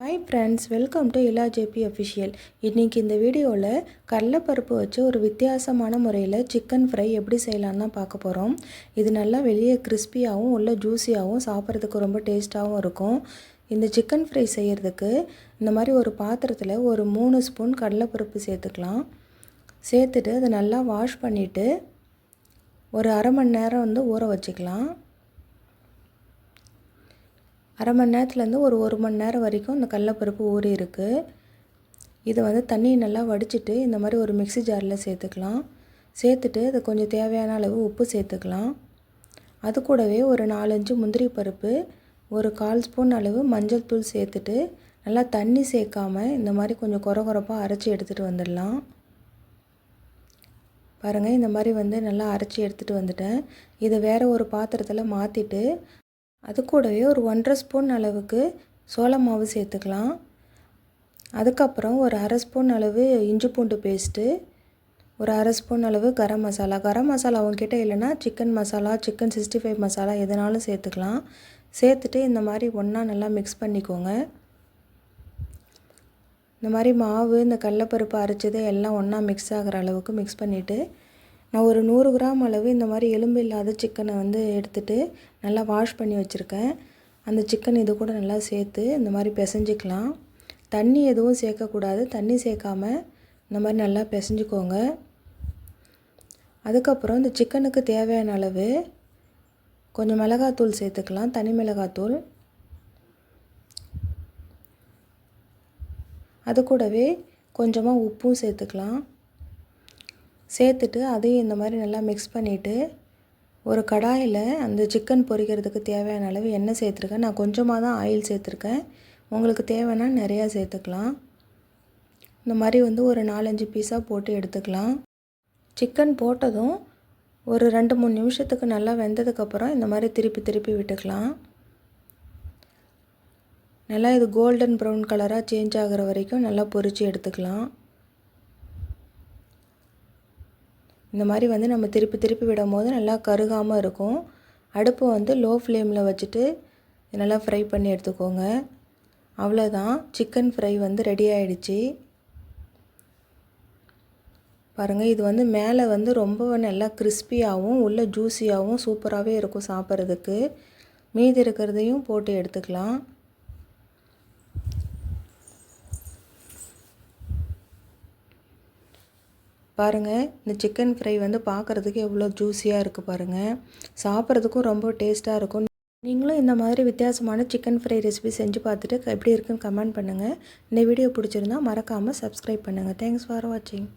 Hi friends welcome to Ila JP official இன்றைக்கி இந்த வீடியோவில் கடலைப்பருப்பு வச்சு ஒரு வித்தியாசமான முறையில் சிக்கன் ஃப்ரை எப்படி செய்யலான்னு தான் பார்க்க போகிறோம் இது நல்லா வெளியே கிறிஸ்பியாகவும் உள்ள ஜூஸியாகவும் சாப்பிட்றதுக்கு ரொம்ப டேஸ்ட்டாகவும் இருக்கும். இந்த சிக்கன் ஃப்ரை செய்கிறதுக்கு இந்த மாதிரி ஒரு பாத்திரத்தில் ஒரு மூணு ஸ்பூன் கடலைப்பருப்பு சேர்த்துக்கலாம். சேர்த்துட்டு அதை நல்லா வாஷ் பண்ணிவிட்டு ஒரு அரை மணி நேரம் வந்து ஊற வச்சுக்கலாம். அரை மணி நேரத்துலேருந்து ஒரு ஒரு மணி நேரம் வரைக்கும் இந்த கடலப்பருப்பு ஊறி இருக்குது இதை வந்து தண்ணியை நல்லா வடிச்சிட்டு இந்த மாதிரி ஒரு மிக்சி ஜாரில் சேர்த்துக்கலாம். சேர்த்துட்டு அது கொஞ்சம் தேவையான அளவு உப்பு சேர்த்துக்கலாம். அது கூடவே ஒரு நாலஞ்சு முந்திரி பருப்பு ஒரு கால் ஸ்பூன் அளவு மஞ்சள் தூள் சேர்த்துட்டு நல்லா தண்ணி சேர்க்காமல் இந்த மாதிரி கொஞ்சம் குற குறப்பாக அரைச்சி எடுத்துகிட்டு வந்துடலாம். பாருங்கள் இந்த மாதிரி வந்து நல்லா அரைச்சி எடுத்துகிட்டு வந்துட்டேன். இதை வேறு ஒரு பாத்திரத்தில் மாற்றிட்டு அது கூடவே ஒரு ஒன்றரை ஸ்பூன் அளவுக்கு சோள மாவு சேர்த்துக்கலாம். அதுக்கப்புறம் ஒரு அரை ஸ்பூன் அளவு இஞ்சி பூண்டு பேஸ்ட்டு ஒரு அரை ஸ்பூன் அளவு கரம் மசாலா. கரம் மசாலா உங்ககிட்ட இல்லைன்னா chicken masala chicken sixty five masala எதுனாலும் சேர்த்துக்கலாம். சேர்த்துட்டு இந்த மாதிரி ஒன்றா நல்லா மிக்ஸ் பண்ணிக்கோங்க. இந்த மாதிரி மாவு இந்த கடலப்பருப்பு அரைச்சது எல்லாம் ஒன்றா மிக்ஸ் ஆகிற அளவுக்கு மிக்ஸ் பண்ணிவிட்டு நான் ஒரு நூறு கிராம் அளவு இந்த மாதிரி எலும்பு இல்லாத சிக்கனை வந்து எடுத்துகிட்டு நல்லா வாஷ் பண்ணி வச்சுருக்கேன். அந்த சிக்கன் இது கூட நல்லா சேர்த்து இந்த மாதிரி பிசைஞ்சிக்கலாம். தண்ணி எதுவும் சேர்க்கக்கூடாது. தண்ணி சேர்க்காமல் இந்த மாதிரி நல்லா பிசைஞ்சிக்கோங்க. அதுக்கப்புறம் இந்த சிக்கனுக்கு தேவையான அளவு கொஞ்சம் மிளகாத்தூள் சேர்த்துக்கலாம். தனி மிளகாத்தூள். அது கூடவே கொஞ்சமாக உப்பும் சேர்த்துக்கலாம். சேர்த்துட்டு அதையும் இந்த மாதிரி நல்லா மிக்ஸ் பண்ணிவிட்டு ஒரு கடாயில் அந்த சிக்கன் பொரிக்கிறதுக்கு தேவையான அளவு எண்ணெய் சேர்த்துருக்கேன். நான் கொஞ்சமாக தான் ஆயில் சேர்த்துருக்கேன். உங்களுக்கு தேவைன்னா நிறையா சேர்த்துக்கலாம். இந்த மாதிரி வந்து ஒரு நாலஞ்சு பீஸாக போட்டு எடுத்துக்கலாம். சிக்கன் போட்டதும் ஒரு ரெண்டு மூணு நிமிஷத்துக்கு நல்லா வெந்ததுக்கப்புறம் இந்த மாதிரி திருப்பி திருப்பி விட்டுக்கலாம். நல்லா இது கோல்டன் ப்ரௌன் கலராக சேஞ்ச் ஆகிற வரைக்கும் நல்லா பொரித்து எடுத்துக்கலாம். இந்த மாதிரி வந்து நம்ம திருப்பி திருப்பி விடும் போது நல்லா கருகாமல் இருக்கும். அடுப்பு வந்து லோ ஃப்ளேமில் வச்சுட்டு நல்லா ஃப்ரை பண்ணி எடுத்துக்கோங்க. அவ்வளோதான் சிக்கன் ஃப்ரை வந்து ரெடி ஆகிடுச்சி பாருங்கள் இது வந்து மேலே வந்து ரொம்ப நல்லா கிறிஸ்பியாகவும் உள்ளே ஜூஸியாகவும் சூப்பராகவே இருக்கும் சாப்பிட்றதுக்கு. மீதி இருக்கிறதையும் போட்டு எடுத்துக்கலாம். பாருங்கள் இந்த சிக்கன் ஃப்ரை வந்து பார்க்குறதுக்கு எவ்வளோ ஜூஸியாக இருக்குது பாருங்கள் சாப்பிட்றதுக்கும் ரொம்ப டேஸ்ட்டாக இருக்கும். நீங்களும் இந்த மாதிரி வித்தியாசமான சிக்கன் ஃப்ரை ரெசிபி செஞ்சு பார்த்துட்டு எப்படி இருக்குன்னு கமெண்ட் பண்ணுங்கள் இந்த வீடியோ பிடிச்சிருந்தா மறக்காமல் சப்ஸ்கிரைப் பண்ணுங்கள் தேங்க்ஸ் ஃபார் வாட்சிங்